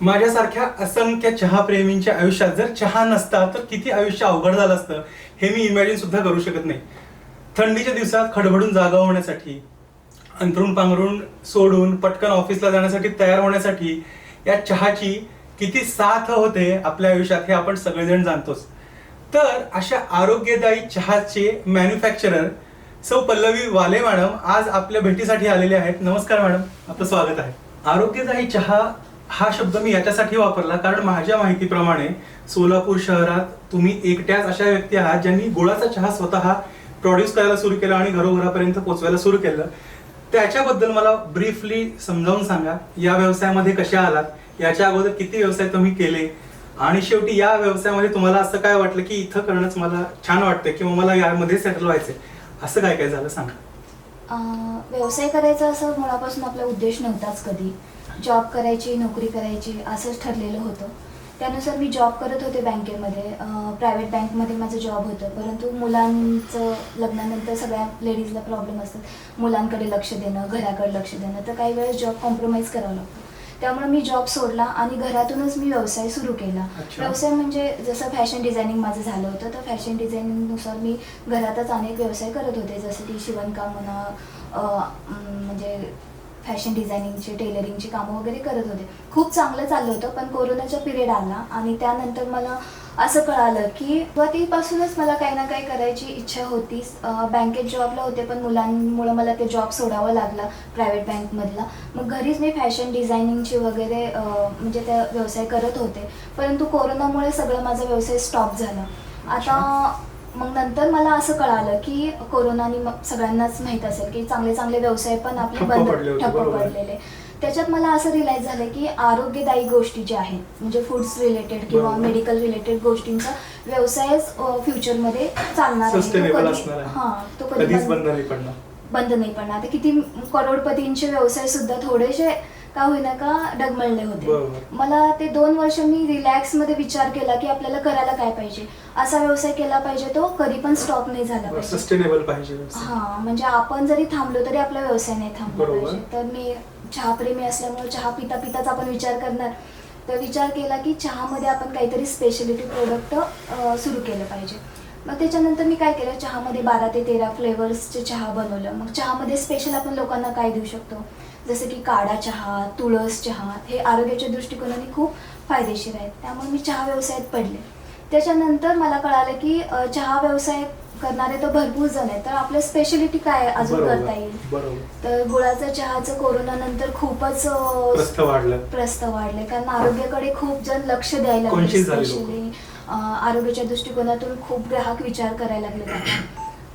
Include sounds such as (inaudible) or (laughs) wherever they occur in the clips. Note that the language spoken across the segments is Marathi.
माझ्यासारख्या असंख्य चहा प्रेमींच्या आयुष्यात जर चहा नसता तर किती आयुष्य अवघड झालं असतं? हे मी इमॅजिन सुद्धा करू शकत नाही. थंडीच्या दिवसात खडबडून जागा होण्यासाठी अंतरून पांघरून सोडून पटकन ऑफिसला जाण्यासाठी तयार होण्यासाठी या चहाची किती साथ होते आपल्या आयुष्यात हे आपण सगळेजण जाणतोच. तर अशा आरोग्यदायी चहाचे मॅन्युफॅक्चरर सौ पल्लवी वाले मॅडम आज आपल्या भेटीसाठी आलेले आहेत. नमस्कार मॅडम आपलं स्वागत आहे. आरोग्यदायी चहा हा शब्द मी याच्यासाठी वापरला कारण माझ्या माहितीप्रमाणे सोलापूर शहरात तुम्ही एकट्याच अशा व्यक्ती आहात ज्यांनी गुळाचा चहा स्वतः प्रोड्यूस करायला सुरू केला आणि घरोघरापर्यंत पोहोचवायला सुरू केलं. त्याच्याबद्दल मला ब्रीफली समजावून सांगा या व्यवसायामध्ये कशा आलात? याच्या अगोदर किती व्यवसाय तुम्ही केले? आणि शेवटी या व्यवसायामध्ये तुम्हाला असं काय वाटलं की इथं करणंच मला छान वाटतं किंवा मला यामध्ये सेटल व्हायचंय? असं काय काय झालं सांगा. व्यवसाय करायचा असं मुळापासून आपला उद्देश नव्हताच कधी. जॉब करायची नोकरी करायची असंच ठरलेलं होतं. त्यानुसार मी जॉब करत होते बँकेमध्ये. प्रायव्हेट बँकमध्ये माझं जॉब होतं. परंतु मुलांचं लग्नानंतर सगळ्या लेडीजला प्रॉब्लेम असतात. मुलांकडे लक्ष देणं घराकडे लक्ष देणं. तर काही वेळेस जॉब कॉम्प्रोमाइज करावं लागतं. त्यामुळे मी जॉब सोडला आणि घरातूनच मी व्यवसाय सुरू केला. व्यवसाय म्हणजे जसं फॅशन डिझायनिंग माझं झालं होतं तर फॅशन डिझायनिंगनुसार मी घरातच अनेक व्यवसाय करत होते. जसं की शिवणकाम म्हणा म्हणजे फॅशन डिझायनिंगचे टेलरिंगची कामं वगैरे करत होते. खूप चांगलं चाललं होतं पण कोरोनाचा पिरियड आला आणि त्यानंतर मला असं कळालं की सुरुवातीपासूनच मला काही ना काही करायची इच्छा होती. बँकेत जॉबला होते पण मुलांमुळं मला ते जॉब सोडावा लागला प्रायव्हेट बँकमधला. मग घरीच मी फॅशन डिझायनिंगची वगैरे म्हणजे त्या व्यवसाय करत होते. परंतु कोरोनामुळे सगळं माझा व्यवसाय स्टॉप झाला. आता मग नंतर मला असं कळालं की कोरोनाने मग सगळ्यांनाच माहीत असेल की चांगले चांगले व्यवसाय पण आपले ठप्प बंद पडले होते, ठप्प बरोबर. पडलेले त्याच्यात मला असं रिलाईज झालं की आरोग्यदायी गोष्टी ज्या आहेत म्हणजे फूड्स रिलेटेड किंवा बरोबर. मेडिकल रिलेटेड गोष्टींचा व्यवसायच फ्युचरमध्ये चालणार आहे. तो सस्टेनेबल कधी- असणार आहे हा तो कधी कधीच बंद- बंद नाही पडणार बंद नाही पडणार आता किती करोडपतींचे व्यवसाय सुद्धा थोडेसे का होईना का डगमळले होते. बरोबर. मला ते दोन वर्ष मी रिलॅक्समध्ये विचार केला की आपल्याला करायला काय पाहिजे. असा व्यवसाय केला पाहिजे तो कधी पण स्टॉप नाही झाला पाहिजे. सस्टेनेबल पाहिजे व्यवसाय. हा म्हणजे आपण जरी थांबलो तरी आपला व्यवसाय नाही थांबला बरोबर. पाहिजे. तर मी चहाप्रेमी असल्यामुळे चहा पिता पिताच आपण विचार करणार. तर विचार केला की चहामध्ये आपण काहीतरी स्पेशलिटी प्रोडक्ट सुरू केलं पाहिजे. मग त्याच्यानंतर मी काय केलं? चहामध्ये बारा ते तेरा फ्लेवर्सचे चहा बनवलं. मग चहामध्ये स्पेशल आपण लोकांना काय देऊ शकतो? जसं की काढा चहा तुळस चहा हे आरोग्याच्या दृष्टिकोनाने खूप फायदेशीर आहेत. त्यामुळे मी चहा व्यवसायात पडले. त्याच्यानंतर मला कळालं की चहा व्यवसाय करणारे तर भरपूर जण आहेत. तर आपल्या स्पेशलिटी काय अजून करता येईल? तर गुळाचं चहाचं कोरोना नंतर खूपच प्रस्त वाढले. कारण आरोग्याकडे खूप जण लक्ष द्यायला लागले. स्पेशली आरोग्याच्या दृष्टिकोनातून खूप ग्राहक विचार करायला लागले.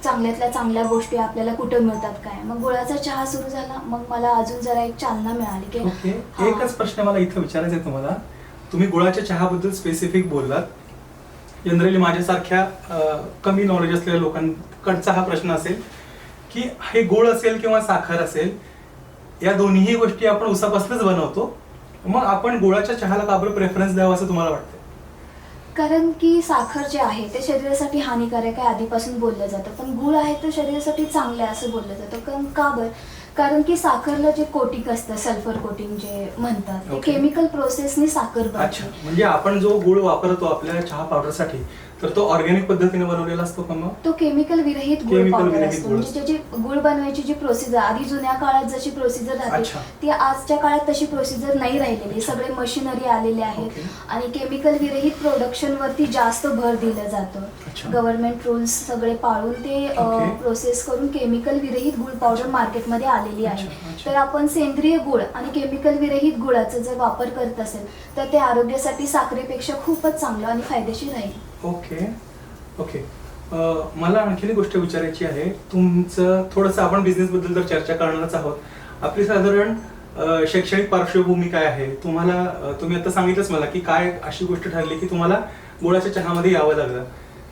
चांगल्यातल्या चांगल्या गोष्टी आपल्याला कुठं मिळतात काय? मग गुळाचा चहा सुरू झाला मग मला अजून जरा एक चालना मिळाली की ओके. हा. एकच प्रश्न मला इथं विचारायचा आहे तुम्हाला. तुम्ही गुळाच्या चहाबद्दल स्पेसिफिक बोललात. जनरली माझ्यासारख्या अं, कमी नॉलेज असलेल्या लोकांकडचा हा प्रश्न असेल की हे गुळ असेल किंवा साखर असेल या दोन्ही गोष्टी आपण उसापासूनच बनवतो. मग आपण गुळाच्या चहाला का बरं प्रेफरन्स द्यावा असं तुम्हाला वाटतं कारण की साखर जे आहे ते शरीरासाठी हानिकारक आहे आधीपासून बोललं जातं. पण गुळ आहे तर शरीरासाठी चांगलं आहे असं बोललं जातं. कारण का बरं? कारण की साखरला जे कोटिंग असतं सल्फर कोटिंग जे म्हणतात ते Okay. केमिकल प्रोसेसनी साखर अच्छा. बनते म्हणजे आपण जो गुळ वापरतो आपल्या चहा पावडरसाठी तर तो ऑर्गॅनिक पद्धतीने बनवलेला असतो का मग तो केमिकल विरहित गुळ Chemical पावडर विरहित असतो गुळ म्हणजे त्याची गुळ बनवायची जी प्रोसिजर आधी जुन्या काळात जशी प्रोसिजर राहते. ती आजच्या काळात तशी प्रोसिजर नाही राहिलेली सगळे मशिनरी आलेले आहेत Okay. आणि केमिकल विरहित प्रोडक्शन वरती जास्त भर दिलं जातं. गव्हर्नमेंट रूल्स सगळे पाळून ते Okay. प्रोसेस करून केमिकल विरहित गुळ पावडर मार्केटमध्ये आलेली आहे अच्छा, अच्छा. तर आपण सेंद्रिय गुळ आणि केमिकल विरहित गुळाचा जर वापर करत असेल तर ते आरोग्यासाठी साखरेपेक्षा खूपच चांगलं आणि फायदेशीर राहील ओके. ओके. मला आणखीन एक गोष्ट विचारायची आहे. तुमचं थोडंसं आपण बिझनेस बद्दल तर चर्चा करणारच आहोत. आपली साधारण शैक्षणिक पार्श्वभूमी काय आहे? तुम्हाला तुम्ही आता सांगितलंच मला की काय अशी गोष्ट ठरली की तुम्हाला गुळाच्या चहामध्ये यावं लागलं.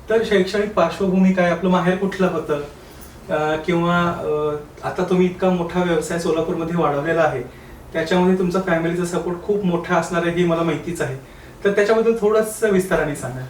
तर शैक्षणिक पार्श्वभूमी काय? आपलं माहेर कुठलं होतं? किंवा आता तुम्ही इतका मोठा व्यवसाय सोलापूरमध्ये वाढवलेला आहे. त्याच्यामध्ये तुमचा फॅमिलीचा सपोर्ट खूप मोठा असणार आहे हे मला माहितीच आहे. तर त्याच्याबद्दल थोडंसं विस्ताराने सांगा.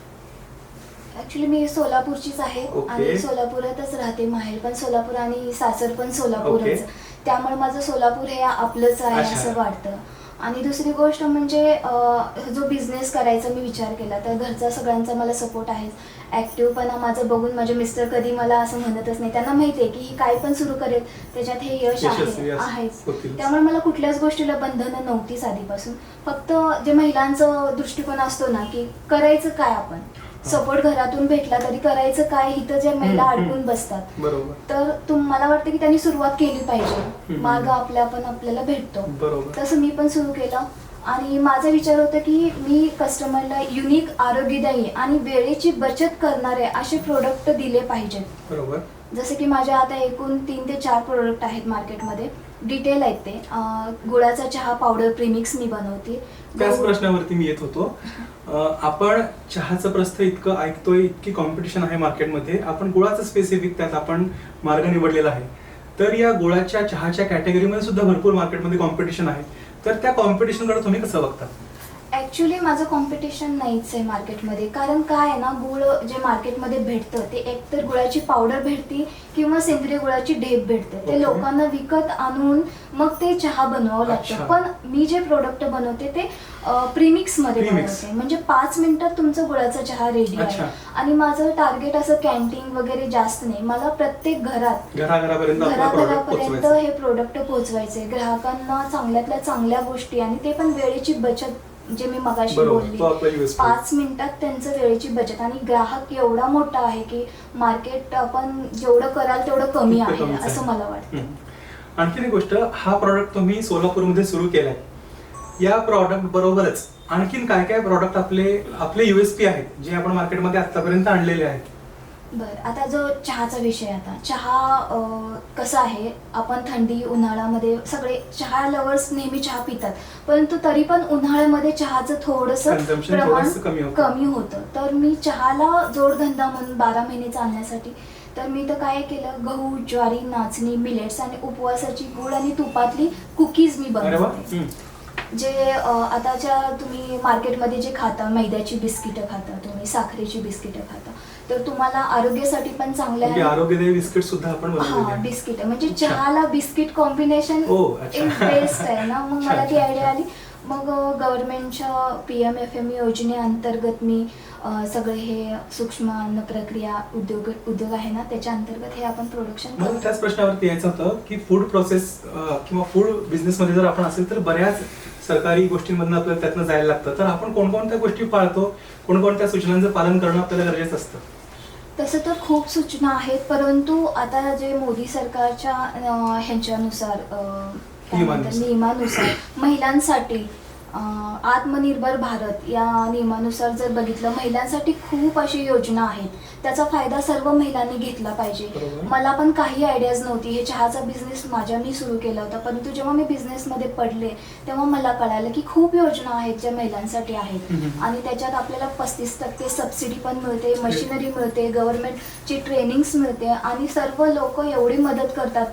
ऍक्च्युली मी सोलापूरचीच आहे. आणि सोलापुरातच राहते माहेर पण सोलापूर आणि सासर पण. सोलापूरच त्यामुळे माझं सोलापूर हे आपलंच आहे अच्छा. असं वाटतं आणि दुसरी गोष्ट म्हणजे अं, जो बिझनेस करायचा मी विचार केला तर घरचा सगळ्यांचा मला सपोर्ट आहे ॲक्टिव्हपणा माझं बघून माझे मिस्टर कधी मला असं म्हणतच नाही त्यांना माहिती आहे की ही काय पण सुरू करेल त्याच्यात हे यश यशस्वी आहे असं आहेच होतीलच. त्यामुळे मला कुठल्याच गोष्टीला बंधनं नव्हतीच आधीपासून फक्त जे महिलांचं दृष्टिकोन असतो ना की करायचं काय आपण सपोर्ट घरातून भेटला तरी करायचं काय? इथं जे महिला. अडकून बसतात. बरोबर. तर तुम मला वाटतं की त्यांनी सुरुवात केली पाहिजे. मार्ग आपल्या आपण आपल्याला भेटतो. बरोबर. तसं मी पण सुरू केलं. आणि माझा विचार होता की मी कस्टमरला युनिक आरोग्यदायी आणि वेळेची बचत करणारे असे प्रोडक्ट दिले पाहिजेत. बरोबर. जसे की माझ्या आता एकूण तीन ते चार प्रोडक्ट आहेत मार्केटमध्ये डिटेल आहेत ते. अं, गुळाचा चहा पावडर प्रीमिक्स मी बनवते. त्याच गहू- प्रश्नावरती मी येत होतो. आपण चहाचं प्रस्थ इतकं ऐकतोय इतकी कॉम्पिटिशन आहे मार्केटमध्ये आपण गुळाचं स्पेसिफिक त्यात आपण मार्ग निवडलेला आहे. तर या गुळाच्या चहाच्या कॅटेगरीमध्ये सुद्धा भरपूर मार्केटमध्ये कॉम्पिटिशन आहे. तर त्या कॉम्पिटिशनकडे तुम्ही कसं बघता? ऍक्च्युली माझं कॉम्पिटिशन नाहीच आहे मार्केटमध्ये कारण काय आहे ना गुळ जे मार्केटमध्ये भेटतं ते एकतर गुळाची पावडर भेटते किंवा सेंद्रिय गुळाची ढेप भेटते. ते लोकांना विकत आणून मग ते चहा बनवावं. लागतं पण मी जे प्रोडक्ट बनवते ते प्रीमिक्समध्ये. बनवते म्हणजे पाच मिनिटात तुमचा गुळाचा चहा रेडी. आहे आणि माझं टार्गेट असं कॅन्टीन वगैरे जास्त नाही मला प्रत्येक घरात घराघरापर्यंत हे प्रोडक्ट पोहोचवायचे ग्राहकांना चांगल्यातल्या चांगल्या गोष्टी आणि ते पण वेळेची बचत जे मी मगाशी बरोबर, बोलली तो आपला USP. पाच मिनिटात त्यांचं वेळेची बचत आणि ग्राहक एवढा मोठा आहे की मार्केट आपण जेवढं कराल तेवढं कमी तितकं आहे कमीच आहे. असं मला वाटतं हम्म. आणखीन एक गोष्ट हा प्रॉडक्ट तुम्ही सोलापूरमध्ये सुरू केलाय या प्रॉडक्ट बरोबरच आणखीन काय काय प्रॉडक्ट आपले आपले युएसपी आहेत जे आपण मार्केटमध्ये आतापर्यंत आणलेले आहेत बरं आता जो चहाचा विषय आता. चहा अं, कसा आहे? आपण थंडी उन्हाळ्यामध्ये सगळे चहा लवर्स नेहमी चहा पितात. परंतु तरी पण उन्हाळ्यामध्ये चहाचं थोडंसं Consumption प्रमाण थोडंसं कमी होतं. कमी होतं. तर मी चहाला जोडधंदा म्हणून बारा महिने चालण्यासाठी तर मी तर काय केलं? गहू ज्वारी नाचणी मिलेट्स आणि उपवासाची गुळ आणि तुपातली कुकीज मी अरे वा. बनवते हम्म. जे अ, आताच्या तुम्ही मार्केटमध्ये जे खाता मैद्याची बिस्किटं खाता तुम्ही साखरेची बिस्किटं खाता तर तुम्हाला आरोग्यासाठी पण चांगलं म्हणजे आहे आरोग्यदायी बिस्किट सुद्धा आपण हा. बिस्किट म्हणजे. चहाला बिस्किट कॉम्बिनेशन. बेस्ट आहे ना मग (laughs) मला ती आयडिया. आली मग गव्हर्नमेंटच्या पी एम एफ एम योजनेअंतर्गत मी सगळे हे सूक्ष्म अन्न प्रक्रिया उद्योग उद्योग आहे ना त्याच्या अंतर्गत हे आपण प्रोडक्शन त्याच प्रश्नावरती यायचं होतं की फूड प्रोसेस किंवा फूड बिझनेसमध्ये जर आपण असेल तर बऱ्याच सरकारी गोष्टींमधनं आपल्याला त्यातनं जायला लागतं तर आपण कोणकोणत्या गोष्टी पाळतो कोणकोणत्या सूचनांचं पालन करणं आपल्याला गरजेचं असतं तसं तर खूप सूचना आहेत परंतु आता जे मोदी सरकारच्या अं, ह्यांच्यानुसार अं, काय म्हणतात, नियमानुसार. महिलांसाठी आत्मनिर्भर भारत या नियमानुसार जर बघितलं महिलांसाठी खूप अशी योजना आहेत. त्याचा फायदा सर्व महिलांनी घेतला पाहिजे. मला पण काही आयडियाज नव्हती. हे चहाचा बिझनेस माझ्या मी सुरू केला होता. परंतु जेव्हा मी बिझनेसमध्ये पडले तेव्हा मला कळालं की खूप योजना आहेत ज्या महिलांसाठी आहेत. आणि त्याच्यात आपल्याला पस्तीस टक्के सबसिडी पण मिळते मशिनरी मिळते गव्हर्नमेंटची ट्रेनिंग्स मिळते आणि सर्व लोक एवढी मदत करतात.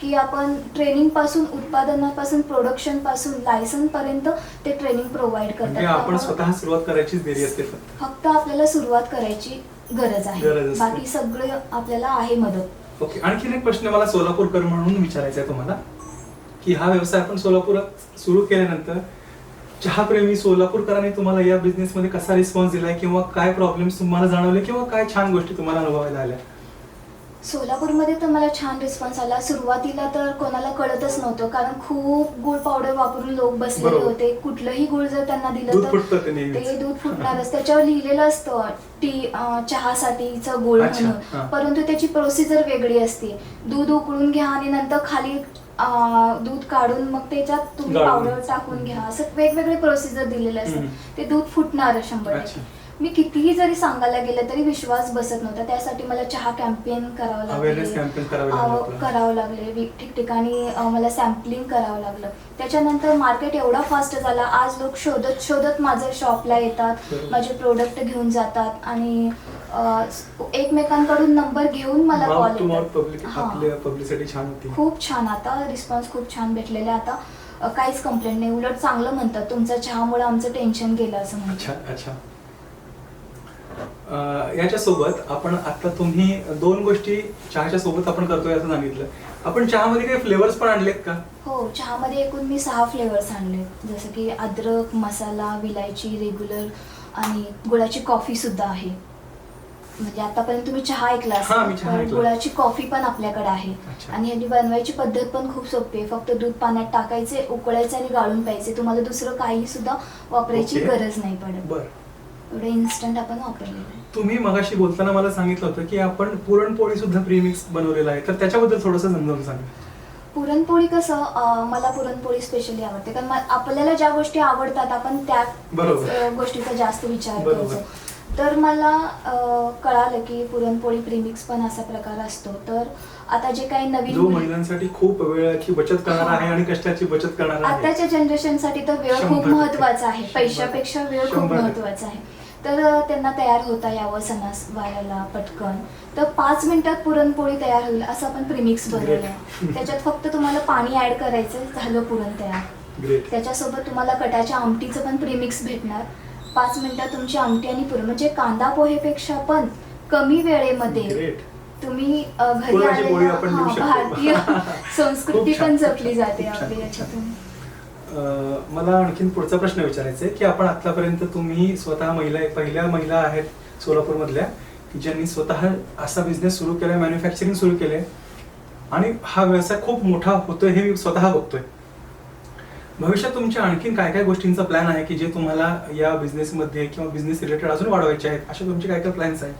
की आपण ट्रेनिंगपासून उत्पादनापासून प्रोडक्शनपासून लायसन पर्यंत ते ट्रेनिंग प्रोव्हाइड करतात. म्हणजे आपण स्वतः सुरुवात करायचीच देरी असते फक्त. फक्त आपल्याला सुरुवात करायची गरज आहे. असते. बाकी सगळे आपल्याला आहे मदत. ओके आणखीन एक प्रश्न मला सोलापूरकर म्हणून विचारायचा आहे तुम्हाला की हा व्यवसाय आपण सोलापुरात सुरू केल्यानंतर चहाप्रेमी सोलापूरकरांनी तुम्हाला या बिझनेसमध्ये कसा रिस्पॉन्स दिलाय किंवा काय प्रॉब्लेम्स तुम्हाला जाणवले किंवा काय छान गोष्टी तुम्हाला अनुभवायला आल्या? सोलापूरमध्ये तर मला छान रिस्पॉन्स आला सुरुवातीला तर कोणाला कळतच नव्हतं कारण खूप गुळ पावडर वापरून लोक बसलेले बरोबर. होते कुठलंही गुळ जर त्यांना दिलं तर ते नेहमीच. ते दूध फुटणारच त्याच्यावर लिहिलेलं असतं टी अं, चहासाठीचं गुळ अच्छा, म्हणून. परंतु त्याची प्रोसिजर वेगळी असते दूध उकळून घ्या आणि नंतर खाली अं, दूध काढून मग त्याच्यात तुम्ही गाळून पावडर. टाकून घ्या असं वेगवेगळे प्रोसिजर दिलेले असतात हम्म. ते दूध फुटणार शंभर अच्छा. टक्के मी कितीही जरी सांगायला गेलं तरी विश्वास बसत नव्हता. त्यासाठी मला चहा कॅम्पेन करावं Awareness लागले campaign करावे लागले अं, आपल्याला. करावं लागले. वि- ठिकठिकाणी अं, मला सॅम्पलिंग करावं लागलं. त्याच्यानंतर मार्केट एवढा फास्ट झाला. आज लोक शोधत शोधत माझ्या शॉपला येतात. बरोबर. माझे प्रोडक्ट घेऊन जातात. आणि अं, एकमेकांकडून नंबर घेऊन मला mouth to call mouth public हां. आपल्या पब्लिसिटी छान होती. खूप छान. आता रिस्पॉन्स खूप छान भेटलेला आहे. आता अं, काहीच कंप्लेंट नाही. उलट चांगलं म्हणतात. तुमच्या चहामुळे आमचं टेन्शन गेलं असं म्हणतात. अच्छा अच्छा. अं, याच्यासोबत आपण आता तुम्ही दोन गोष्टी चहाच्या सोबत आपण करतोय असं सांगितलं. आपण चहामध्ये काही फ्लेवर्स पण आणलेत का? हो चहामध्ये एकूण मी सहा फ्लेवर्स आणले जसं की अद्रक मसाला विलायची रेग्युलर आणि गुळाची कॉफी सुद्धा आहे. म्हणजे आतापर्यंत तुम्ही चहा ऐकला हा, मी असेल चहा पण ऐकला. गुळाची कॉफी पण आपल्याकडे आहे. अच्छा. आणि ह्याची बनवायची पद्धत पण खूप सोपी आहे. फक्त दूध पाण्यात टाकायचे उकळायचे आणि गाळून प्यायचे. तुम्हाला दुसरं काही सुद्धा वापरायची ओके. गरज नाही पडत. बर. एवढं इन्स्टंट आपण वापरलेलं आहे. तुम्ही मगाशी बोलताना मला सांगितलं होतं की आपण पुरणपोळी सुद्धा प्रीमिक्स बनवलेला आहे. तर त्याच्याबद्दल थोडंसं समजावून सांगा. पुरणपोळी कसं अं, मला पुरणपोळी स्पेशली आवडते. कारण मा- आपल्याला ज्या गोष्टी आवडतात आपण त्या बरोबर. अं, गोष्टीचा जास्त विचार बरोबर. करतो तर मला अं, कळालं की पुरणपोळी प्रीमिक्स पण असा प्रकार असतो. तर आता जे काही नवीन जो मुली- महिलांसाठी खूप वेळाची बचत करणार आहे आणि कष्टाची बचत करणार आहे. आताच्या जनरेशनसाठी तर वेळ शंभर खूप टक्के. महत्त्वाचा आहे. शंभर पैशापेक्षा वेळ खूप शंभर टक्के. महत्त्वाचा आहे. तर त्यांना तयार होता यावं सणासवाराला पटकन. तर पाच मिनिटात पुरणपोळी तयार होईल असं आपण प्रीमिक्स बनवलं त्याच्यात फक्त तुम्हाला पाणी ऍड करायचं झालं पुरण तयार. त्याच्यासोबत तुम्हाला कटाच्या आमटीचं पण प्रीमिक्स भेटणार. पाच मिनिटात तुमची आमटी आणि पुरण म्हणजे कांदा पोहेपेक्षा पण कमी वेळेमध्ये तुम्ही घरी शकतो. भारतीय (laughs) संस्कृती. पण जपली जाते आपली याच्यातून. मला आणखीन पुढचा प्रश्न विचारायचा आहे की आपण आतापर्यंत तुम्ही स्वतः महिला पहिल्या महिला आहेत सोलापूरमधल्या की ज्यांनी स्वतः असा बिझनेस सुरू केलाय मॅन्युफॅक्चरिंग सुरू केलंय आणि हा व्यवसाय खूप मोठा होतोय हे मी स्वतः बघतोय. भविष्यात तुमच्या आणखीन काय काय गोष्टींचा प्लॅन आहे की जे तुम्हाला या बिझनेसमध्ये किंवा बिझनेस रिलेटेड अजून वाढवायचे आहेत असे तुमचे काय काय प्लॅन्स आहेत?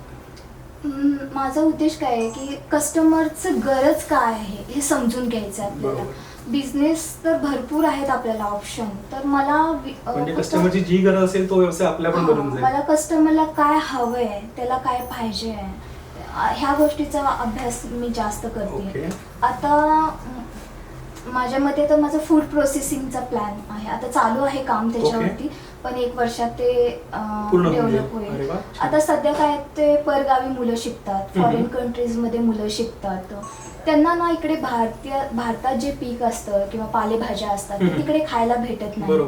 माझा उद्देश काय आहे की कस्टमरचं गरज काय आहे हे समजून घ्यायचं आपल्याला. बिझनेस तर भरपूर आहेत आपल्याला ऑप्शन तर मला वि- अ, म्हणजे फक्त- कस्टमरची जी गरज असेल तो व्यवसाय आपल्या पण हा, जाईल मला कस्टमरला काय हवंय त्याला काय पाहिजे ह्या गोष्टीचा अभ्यास मी जास्त करते ओके. आता म, माझ्या मते तर माझं फूड प्रोसेसिंगचा प्लॅन आहे आता चालू आहे काम त्याच्यावरती पण एक वर्षात ते पूर्ण होऊन जाईल. डेव्हलप अरे होईल वा, छान. आता सध्या काय ते परगावी मुलं शिकतात हम्म. फॉरेन कंट्रीजमध्ये मुलं शिकतात त्यांना ना इकडे भारतीय भारतात जे पीक असतं किंवा पालेभाज्या असतात ते. तिकडे खायला भेटत नाही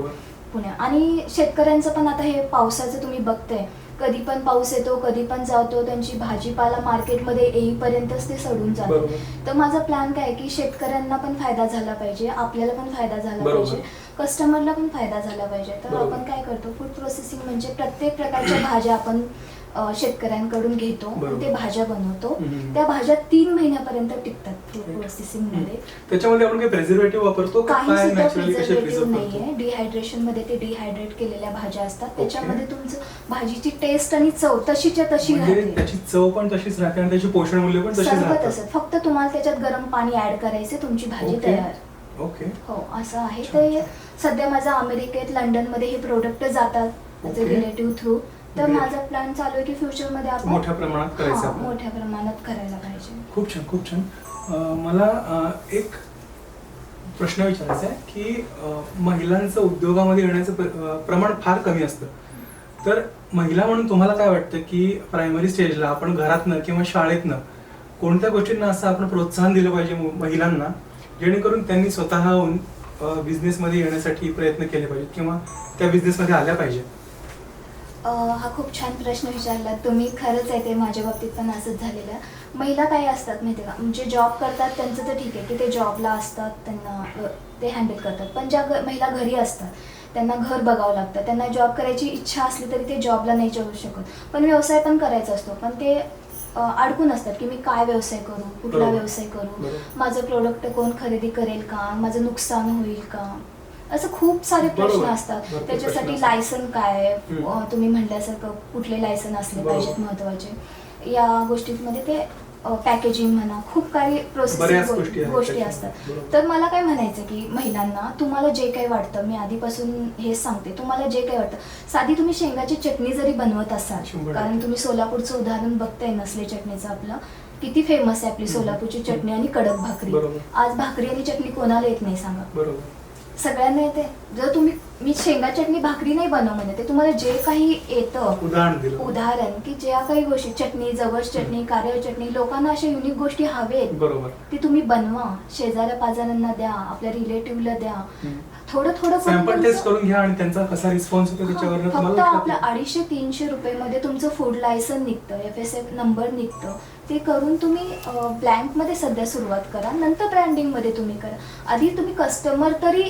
पुण्या आणि शेतकऱ्यांचं पण आता हे पावसाचं तुम्ही बघताय कधी पण पाऊस येतो कधी पण जातो त्यांची भाजीपाला मार्केटमध्ये येईपर्यंतच ते सडून जातं तर माझा प्लॅन काय की शेतकऱ्यांना पण फायदा झाला पाहिजे आपल्याला पण फायदा झाला. पाहिजे कस्टमरला पण फायदा झाला पाहिजे तर. आपण काय करतो फूड प्रोसेसिंग म्हणजे प्रत्येक प्रकारच्या भाज्या आपण अ, शेतकऱ्यांकडून घेतो बरोबर. ते भाज्या बनवतो. हम्म. त्या भाज्या तीन महिन्यापर्यंत टिकतात फूड प्रोसेसिंगमध्ये. त्याच्यामध्ये आपण काही प्रेझर्वेटिव्ह वापरतो का? काही काय सुद्धा नॅचरली कसे प्रिझर्वेटिव्ह प्रिझर्व नाहीये. करतो डिहायड्रेशनमध्ये ते डिहायड्रेट केलेल्या भाज्या असतात. त्याच्यामध्ये तुमचं भाजीची टेस्ट आणि चव तशीच्या तशी म्हणजे राहते. त्याची चव पण तशीच राहते आणि त्याची पोषण मूल्य पण तशीच सर्व राहते तसंच फक्त तुम्हाला त्याच्यात गरम पाणी ऍड करायचे तुमची भाजी ओके. तयार. ओके. हो असं आहे. ते सध्या माझं अमेरिकेत लंडनमध्ये हे प्रोडक्ट जातात. ओके. रिलेटिव्ह थ्रू तर Great. माझा प्लॅन चालू आहे की फ्युचरमध्ये आपण मोठ्या प्रमाणात करायचं हा. मोठ्या प्रमाणात करायला पाहिजे खूप छान खूप छान अं, मला अं, एक प्रश्न विचारायचा आहे की अं, महिलांचं उद्योगामध्ये येण्याचं प्र- अं, प्रमाण फार कमी असतं तर महिला म्हणून तुम्हाला काय वाटतं की प्रायमरी स्टेजला आपण घरातनं किंवा शाळेतनं कोणत्या गोष्टींना असं आपण प्रोत्साहन दिलं पाहिजे मु- महिलांना जेणेकरून त्यांनी स्वतःहून बिझनेसमध्ये येण्यासाठी प्रयत्न केले पाहिजेत किंवा त्या बिझनेसमध्ये आल्या पाहिजेत हा खूप छान प्रश्न विचारला. तुम्ही खरंच आहे ते माझ्या बाबतीत पण असंच झालेलं. महिला काय असतात माहिती का? म्हणजे जॉब करतात त्यांचं तर ठीक आहे की ते जॉबला असतात त्यांना ते हँडल करतात. पण ज्या महिला घरी असतात त्यांना घर बघावं लागतं. त्यांना जॉब करायची इच्छा असली तरी ते जॉबला नाही जाऊ शकत. पण व्यवसाय पण करायचा असतो. पण ते अडकून असतात की मी काय व्यवसाय करू कुठला. व्यवसाय करू. माझं प्रोडक्ट कोण खरेदी करेल का? माझं नुकसान होईल का? असं खूप सारे प्रश्न बरोबर. असतात भरपूर त्याच्यासाठी असतात. लायसन काय आहे हम्म. अं, तुम्ही म्हटल्यासारखं कुठले लायसन असले बरोबर. पाहिजेत महत्त्वाचे या गोष्टींमध्ये ते पॅकेजिंग म्हणा खूप काही प्रोसेस बऱ्याच गोष्टी आहेत गोष्टी त्याच्यात. असतात बरोबर. तर मला काय म्हणायचं की महिलांना तुम्हाला जे काही वाटतं मी आधीपासून हेच सांगते तुम्हाला जे काही वाटतं साधी तुम्ही शेंगाची चटणी जरी बनवत असाल शंभर कारण टक्के. तुम्ही सोलापूरचं उदाहरण बघताय नसले चटणीचं आपलं किती फेमस आहे आपली हम्म. सोलापूरची चटणी आणि कडक भाकरी बरोबर. आज भाकरी आणि चटणी कोणाला येत नाही सांगा बरोबर सगळ्यांना येते. जर तुम्ही मी शेंगा चटणी भाकरी नाही बनव म्हणते तुम्हाला जे काही येतं. उदाहरण दिलं. उदाहरण की ज्या काही गोष्टी चटणी जवस चटणी कारळ चटणी लोकांना अशा युनिक गोष्टी हवेत. बरोबर. ती तुम्ही बनवा. शेजाऱ्या पाजाऱ्यांना द्या आपल्या रिलेटिव्हला द्या. थोडं थोडं सॅम्पल टेस्ट करून घ्या आणि त्यांचा कसा रिस्पॉन्स होतो त्याच्यावर फक्त आपल्या. अडीचशे तीनशे रुपये मध्ये तुमचं फूड लायसन निघतं एफ एस एफ नंबर निघतं. ते करून तुम्ही ब्लँकमध्ये सध्या सुरुवात करा. नंतर ब्रँडिंगमध्ये तुम्ही करा. आधी तुम्ही कस्टमर तरी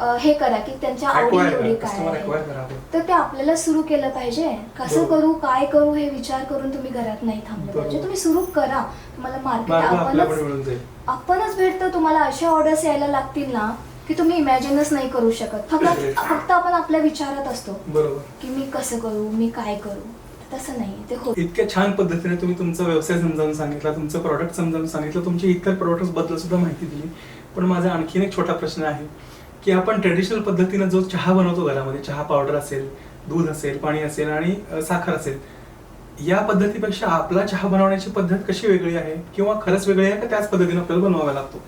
अ, हे करा की त्यांच्या आवडी Acquire निवडी करा, काय customer आहे. acquire करा आपण. तर ते आपल्याला सुरू केलं पाहिजे. कसं बरोबर. करू काय करू हे विचार करून तुम्ही घरात नाही थांबलं पाहिजे. तुम्ही सुरू करा. तुम्हाला मार्केट मार्ग आपल्याकडे आपणच मिळून जाईल. आपणच भेटतं तुम्हाला अशा ऑर्डर्स यायला लागतील ना की तुम्ही इमॅजिनच नाही करू शकत. फक्त. फक्त आपण आपल्या विचारात असतो. बरोबर. की मी कसं करू मी काय करू? तसं नाही. ते होत इतक्या छान पद्धतीने तुम्ही तुमचा व्यवसाय समजावून सांगितला तुमचं प्रॉडक्ट समजावून सांगितलं. तुमची इतर प्रोडक्ट्सबद्दल सुद्धा माहिती दिली. पण माझा आणखीन एक छोटा प्रश्न आहे. की आपण ट्रेडिशनल पद्धतीनं जो चहा बनवतो घरामध्ये चहा पावडर असेल दूध असेल पाणी असेल आणि साखर असेल या पद्धतीपेक्षा आपला चहा बनवण्याची पद्धत कशी वेगळी आहे? किंवा खरंच वेगळी आहे का त्याच पद्धतीने आपल्याला बनवावा लागतो?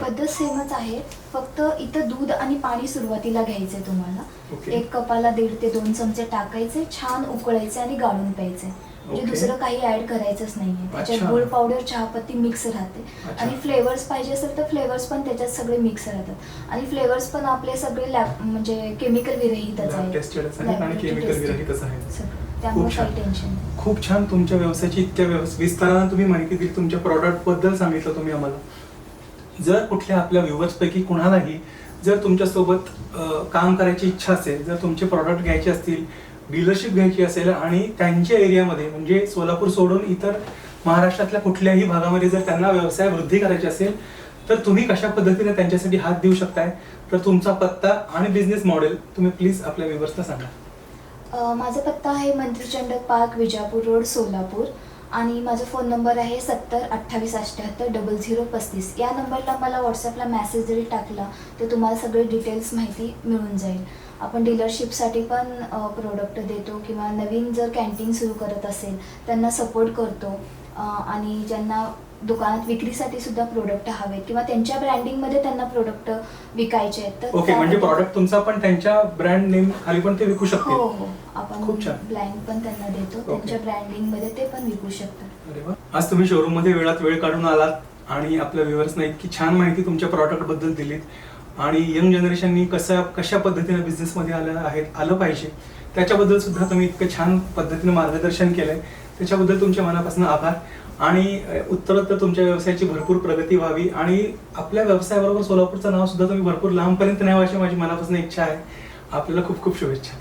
पद्धत सेमच आहे. फक्त इथं दूध आणि पाणी सुरुवातीला घ्यायचंय तुम्हाला. ओके. एक कपाला दीड ते दोन चमचे टाकायचे छान उकळायचे आणि गाळून प्यायचे. म्हणजे. दुसरं काही ऍड करायचंच नाहीये त्याच्यात अच्छा. गुळ पावडर चहापत्ती मिक्स राहते अच्छा. आणि फ्लेवर्स पाहिजे असेल तर फ्लेवर्स पण त्याच्यात सगळे मिक्स राहतात आणि फ्लेवर्स पण आपले सगळे लॅब म्हणजे केमिकल विरहितच Lab आहेत tested आहेत आणि Laboratory chemical tested. विरहितच आहेत. सगळं. त्यामुळे खूप छान. काही टेन्शन नाही खूप छान तुमच्या व्यवसायाची इतक्या व्यवस- विस्तारानं तुम्ही माहिती दिली तुमच्या प्रॉडक्टबद्दल सांगितलं तुम्ही आम्हाला जर कुठल्या आपल्या viewers पैकी कुणालाही जर तुमच्यासोबत अं, काम करायची इच्छा असेल जर तुमचे प्रॉडक्ट घ्यायचे असतील डीलरशिप घ्यायची असेल आणि त्यांच्या एरियामध्ये म्हणजे सोलापूर सोडून इतर महाराष्ट्रातल्या कुठल्याही भागामध्ये जर त्यांना व्यवसाय वृद्धी करायची असेल तर तुम्ही कशा पद्धतीने त्यांच्यासाठी हात देऊ शकताय? तर तुमचा पत्ता आणि बिझनेस मॉडेल तुम्ही प्लीज आपल्या व्ह्युअर्सला सांगा. माझा पत्ता आहे मंत्रीचंडक पार्क विजापूर रोड सोलापूर. आणि माझा फोन नंबर आहे सत्तर अठ्ठावीस अठ्ठ्याहत्तर डबल झिरो पस्तीस. या नंबरला मला व्हॉट्सअपला मेसेज जरी टाकला तर तुम्हाला सगळे डिटेल्स माहिती मिळून जाईल. आपण डीलरशिपसाठी पण प्रोडक्ट देतो किंवा नवीन जर कॅन्टीन सुरू करत असेल त्यांना सपोर्ट करतो आणि ज्यांना दुकानात विक्रीसाठी सुद्धा प्रोडक्ट हवेत किंवा त्यांच्या ब्रँडिंगमध्ये त्यांना प्रोडक्ट विकायचे आहेत तर ओके म्हणजे प्रॉडक्ट तुमचा पण त्यांच्या ब्रँड नेम खाली पण ते विकू हो शकतील हो आपण खूप छान. ब्लँक पण त्यांना देतो. त्यांच्या ब्रँडिंगमध्ये ते पण विकू शकतात. आज तुम्ही शोरूममध्ये वेळात वेळ काढून आलात आणि आपल्या व्ह्युअर्सना इतकी छान माहिती तुमच्या प्रॉडक्टबद्दल दिलीत आणि यंग जनरेशननी कसा कशा पद्धतीने बिझनेस मध्ये आलं आहे आलं पाहिजे त्याच्याबद्दल सुद्धा तुम्ही इतकं छान पद्धतीने मार्गदर्शन केलंय. त्याच्याबद्दल तुमच्या मनापासून आभार. आणि उत्तरोत्तर तुमच्या व्यवसायाची भरपूर प्रगती व्हावी. आणि आपल्या व्यवसायाबरोबर सोलापूरचं नाव सुद्धा तुम्ही भरपूर लांबपर्यंत न्यावं अशी माझी मनापासून इच्छा आहे. आपल्याला खूप खूप शुभेच्छा.